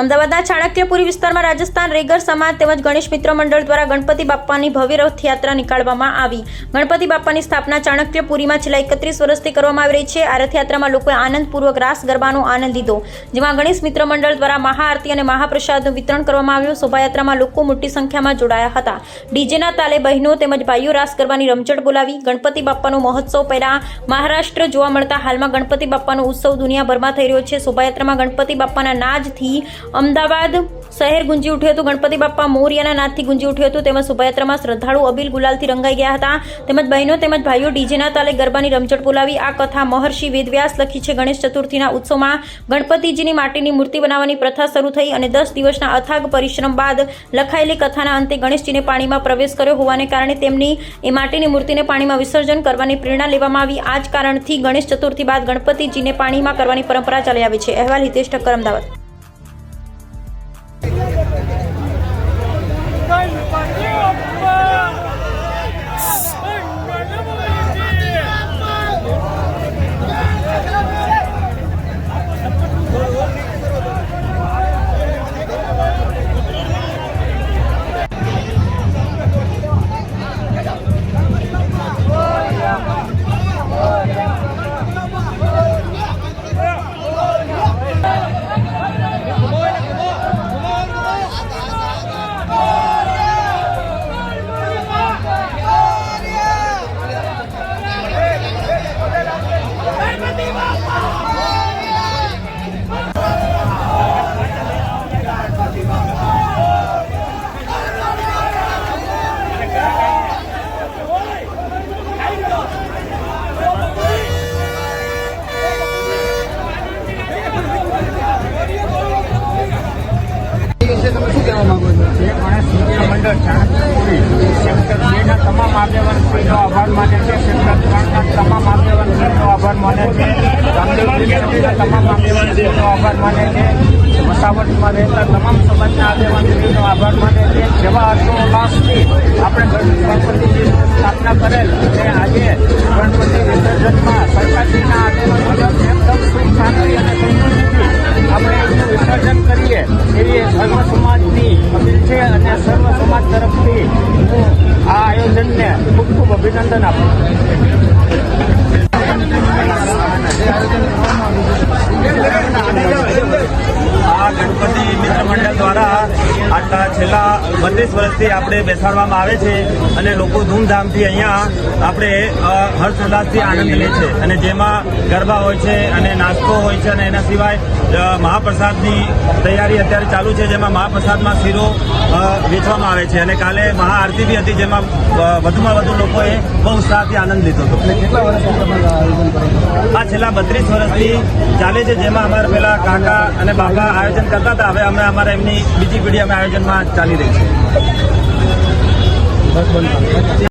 અમદાવાદના ચાણક્યપુરી વિસ્તારમાં રાજસ્થાન રેગર સમાજ તેમજ ગણેશ મિત્ર મંડળ દ્વારા ગણપતિ બાપ્પાની ભવ્ય રથયાત્રા નીકાળવામાં આવી. ગણપતિ બાપ્પાની સ્થાપના ચાણક્યપુરીમાં છેલ્લા એકત્રીસ વર્ષથી કરવામાં આવી રહી છે. આ રથયાત્રામાં લોકોએ આનંદપૂર્વક રાસ ગરબાનો આનંદ લીધો. જેમાં ગણેશ મિત્ર મંડળ દ્વારા મહાઆરતી અને મહાપ્રસાદનું વિતરણ કરવામાં આવ્યું. શોભાયાત્રામાં લોકો મોટી સંખ્યામાં જોડાયા હતા. ડીજેના તાલે બહેનો તેમજ ભાઈઓ રાસ ગરબાની રમઝટ બોલાવી. ગણપતિ બાપ્પાનો મહોત્સવ પહેલા મહારાષ્ટ્ર જોવા મળતા હાલમાં ગણપતિ બાપ્પાનો ઉત્સવ દુનિયાભરમાં થઈ રહ્યો છે. શોભાયાત્રામાં ગણપતિ બાપ્પાના નાદથી અમદાવાદ શહેર ગુંજી ઉઠ્યું હતું. ગણપતિ બાપ્પા મોરિયાના નાદથી ગુંજી ઉઠ્યું હતું. તેમજ શોભાયાત્રામાં શ્રદ્ધાળુ અબીલ ગુલાલથી રંગાઈ ગયા હતા. તેમજ બહેનો તેમજ ભાઈઓ ડીજેના તાલે ગરબાની રમઝટ બોલાવી આ કથા મહર્ષિ વેદવ્યાસ લખી છે ગણેશ ચતુર્થીના ઉત્સવમાં. ગણપતિજીની માટીની મૂર્તિ બનાવવાની પ્રથા શરૂ થઈ અને દસ દિવસના અથાગ પરિશ્રમ બાદ લખાયેલી કથાના અંતે ગણેશજીને પાણીમાં પ્રવેશ કર્યો હોવાને કારણે તેમની એ માટીની મૂર્તિને પાણીમાં વિસર્જન કરવાની પ્રેરણા લેવામાં આવી. આ જ કારણથી ગણેશ ચતુર્થી બાદ ગણપતિજીને પાણીમાં કરવાની પરંપરા ચાલી આવી છે. અહેવાલ હિતેશ ઠક્કર, અમદાવાદ. મંડળ સેક્ટર બેના તમામ આગેવાન શ્રીનો આભાર માને છે સેક્ટર ત્રણના તમામ આગેવાન આભાર માને છે રામદેવ સેક્ટરના તમામ આગેવાન શ્રીનો આભાર માને છે વસાવટમાં રહેતા તમામ સમાજના આગેવાન શ્રીનો આભાર માને છે જેવા હર્ષોલ્લાસથી આપણે ગણ- ગણપતિજીની સ્થાપના કરેલ અને આજે ગણપતિ વિસર્જનમાં સરકારશ્રીના મુજબ એકદમ સુખ શાંતિ અને સંતોષથી આપણે એનું વિસર્જન કરીએ એવી સર્વ ரிட்டர்ன் தான் அப்போ આટલા છેલ્લા બત્રીસ વર્ષથી આપણે બેસાડવામાં આવે છે અને લોકો ધૂમધામથી અહીંયા આપણે હર્ષ ઉલ્લાસથી આનંદ લે છે. અને જેમાં ગરબા હોય છે અને નાસ્તો હોય છે અને એના સિવાય મહાપ્રસાદની તૈયારી અત્યારે ચાલુ છે, જેમાં મહાપ્રસાદમાં શીરો વેચવામાં આવે છે. અને કાલે મહાઆરતી બી હતી, જેમાં વધુમાં વધુ લોકોએ બહુ ઉત્સાહથી આનંદ લીધો હતો. કેટલા તમારું આ છેલ્લા બત્રીસ વર્ષથી ચાલે છે, જેમાં અમારા પેલા કાકા અને બાપા આયોજન કરતા હતા. હવે અમે અમારા એમની બીજી પેઢી અમે આયોજનમાં ચાલી રહી છે.